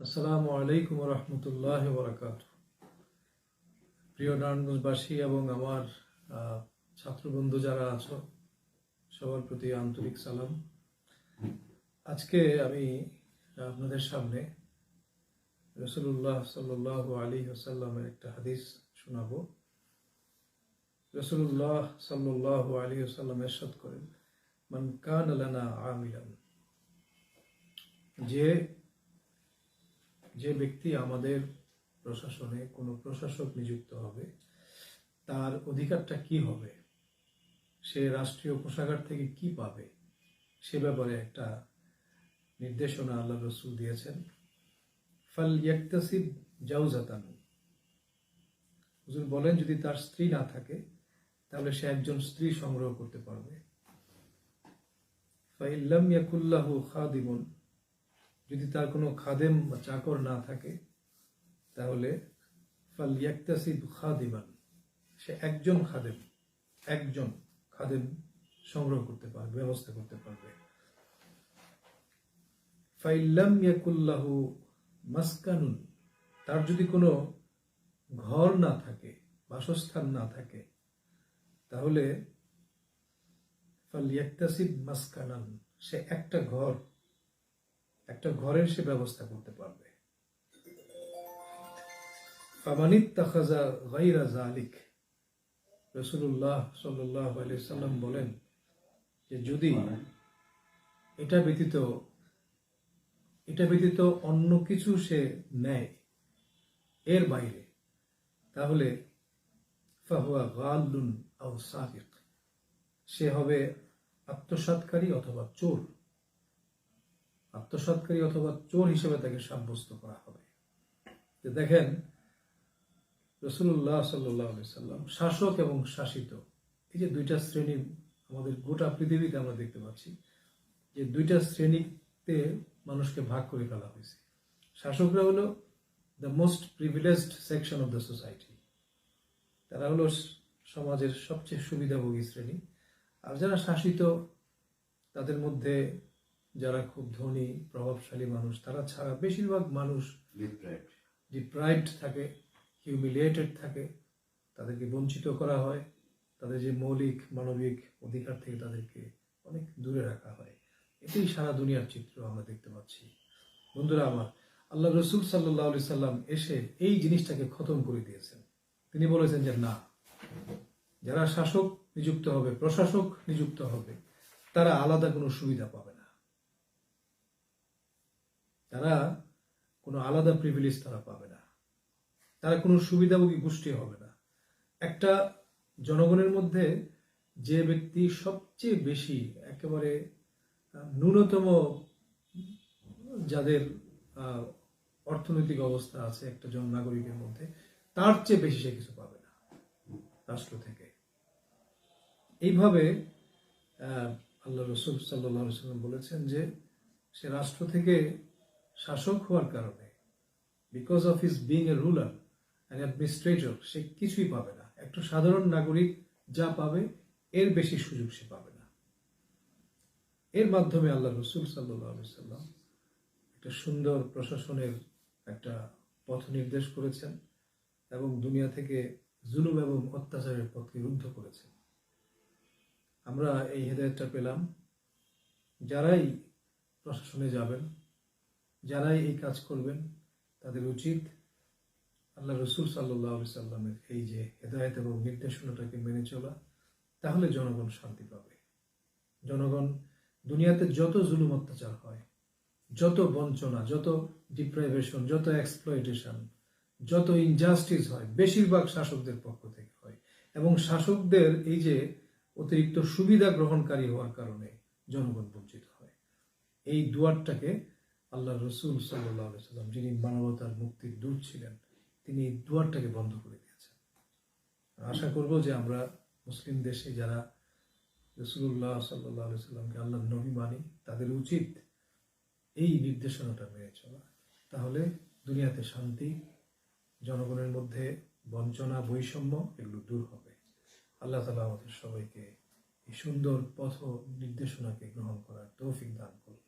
আসসালামু আলাইকুম রহমতুল্লাহ বরাকাত। প্রিয় নারায়ণগঞ্জবাসী এবং আমার ছাত্রবন্ধু যারা আছো, সবার প্রতি আন্তরিক সালাম। আজকে আমি আপনাদের সামনে রসুল্লাহ সাল্লাহ আলী আসাল্লামের একটা হাদিস শোনাবো। রসুল্লাহ সাল্লাহ আলী আসাল্লাম এরশাদ করেন, মান কান লানা আমিলান। যে যে ব্যক্তি আমাদের প্রশাসনে কোনো প্রশাসক নিযুক্ত হবে, তার অধিকারটা কি হবে? সে রাষ্ট্রীয় কোষাগার থেকে কি পাবে? সে ব্যাপারে একটা নির্দেশনা আল্লাহ রসুল দিয়েছেন। ফাল ইয়াক্তাসিব জাউজাতান। হুজুর বলেন, যদি তার স্ত্রী না থাকে, তাহলে সে একজন স্ত্রী সংগ্রহ করতে পারবে। ফাইল্লাম ইয়াকুল্লাহু খাদিমুন। যদি তার কোনো খাদেম বা চাকর না থাকে, তাহলে ফাল ইয়াক্তাসিব খাদিমান, সে একজন খাদেম একজন খাদেম সংগ্রহ করতে পারবে, ব্যবস্থা করতে পারবে। ফাইল্লাম ইয়াকুল্লাহু মাসকানুন, তার যদি কোনো ঘর না থাকে, বাসস্থান না থাকে, তাহলে ফাল ইয়াক্তাসিব মাসকানান, সে একটা ঘর একটা ঘরের সে ব্যবস্থা করতে পারবে। রসুল্লাহ সাল্লাহ সাল্লাম বলেন যে যদি এটা ব্যতীত এটা ব্যতীত অন্য কিছু সে নেয় এর বাইরে, তাহলে সে হবে আত্মসাৎকারী অথবা চোর। আত্মসৎকারী অথবা চোর হিসেবে তাকে সাব্যস্ত করা হবে। যে দেখেন রসুল্লাহ সাল্লাহ সাল্লাম শাসক এবং শাসিত, এই যে দুইটা শ্রেণি আমাদের গোটা পৃথিবীতে আমরা দেখতে পাচ্ছি, যে দুইটা শ্রেণীতে মানুষকে ভাগ করে ফেলা হয়েছে। শাসকরা হলো the most privileged section of the society তারা হলো সমাজের সবচেয়ে সুবিধাভোগী শ্রেণি। আর যারা শাসিত, তাদের মধ্যে যারা খুব ধনী প্রভাবশালী মানুষ তারা ছাড়া বেশিরভাগ মানুষ. ডিপ্রাইভড থাকে হিউমিলিয়েটেড থাকে তাদেরকে বঞ্চিত করা হয় তাদের যে মৌলিক মানবিক অধিকার থেকে তাদেরকে অনেক দূরে রাখা হয়। এটাই সারা দুনিয়ার চিত্র আমরা দেখতে পাচ্ছি। বন্ধুরা আমার আল্লাহ রসুল সাল্লাহ সাল্লাম এসে এই জিনিসটাকে খতম করে দিয়েছেন। তিনি বলেছেন যে না যারা শাসক নিযুক্ত হবে প্রশাসক নিযুক্ত হবে তারা আলাদা কোনো সুবিধা পাবে না। তারা কোনো আলাদা প্রিভিলেজ তারা পাবে না। তারা কোনো সুবিধাভোগী গোষ্ঠী হবে না। একটা জনগণের মধ্যে যে ব্যক্তি সবচেয়ে বেশি একেবারে ন্যূনতম যাদের অর্থনৈতিক অবস্থা আছে একটা জন নাগরিকের মধ্যে, তার চেয়ে বেশি সে কিছু পাবে না রাষ্ট্র থেকে। এইভাবে আল্লাহ রসুল সাল্লাহ সাল্লাম বলেছেন যে সে রাষ্ট্র থেকে শাসক হওয়ার কারণে। Because of his being a ruler and administrator সে কিছুই পাবে না। একটা সাধারণ নাগরিক যা পাবে, এর বেশি সুযোগ সে পাবে না। এর মাধ্যমে আল্লাহ রসুল সাল্লাম একটা সুন্দর প্রশাসনের একটা পথ নির্দেশ করেছেন এবং দুনিয়া থেকে জুলুম এবং অত্যাচারের পথকে রুদ্ধ করেছেন। আমরা এই হেদায়তটা পেলাম। যারাই প্রশাসনে যাবেন যারাই এই কাজ করবেন, তাদের উচিত আল্লাহ রসুল সাল্লাহ সাল্লামের এই যে হেদায়ত এবং নির্দেশনাটাকে মেনে চলা, তাহলে জনগণ শান্তি পাবে। জনগণ দুনিয়াতে যত জুলুম অত্যাচার হয়, যত বঞ্চনা, যত ডিপ্রাইভেশন যত এক্সপ্লয়টেশন যত ইনজাস্টিস হয়, বেশিরভাগ শাসকদের পক্ষ থেকে হয়। এবং শাসকদের এই যে অতিরিক্ত সুবিধা গ্রহণকারী হওয়ার কারণে জনগণ বঞ্চিত হয়। এই দুয়ারটাকে আল্লাহ রসুল সাল্লাহ সাল্লাম যিনি মানবতার মুক্তির দূত ছিলেন, তিনি এই দুয়ারটাকে বন্ধ করে দিয়েছেন। আশা করব যে আমরা মুসলিম দেশে যারা রসুল্লাহ সাল্লাহ সাল্লামকে আল্লাহ নবী মানি, তাদের উচিত এই নির্দেশনাটা মেনে চলা। তাহলে দুনিয়াতে শান্তি, জনগণের মধ্যে বঞ্চনা, বৈষম্য এগুলো দূর হবে। আল্লাহ তালা আমাদের সবাইকে এই সুন্দর পথ নির্দেশনাকে গ্রহণ করার তৌফিক দান করুন।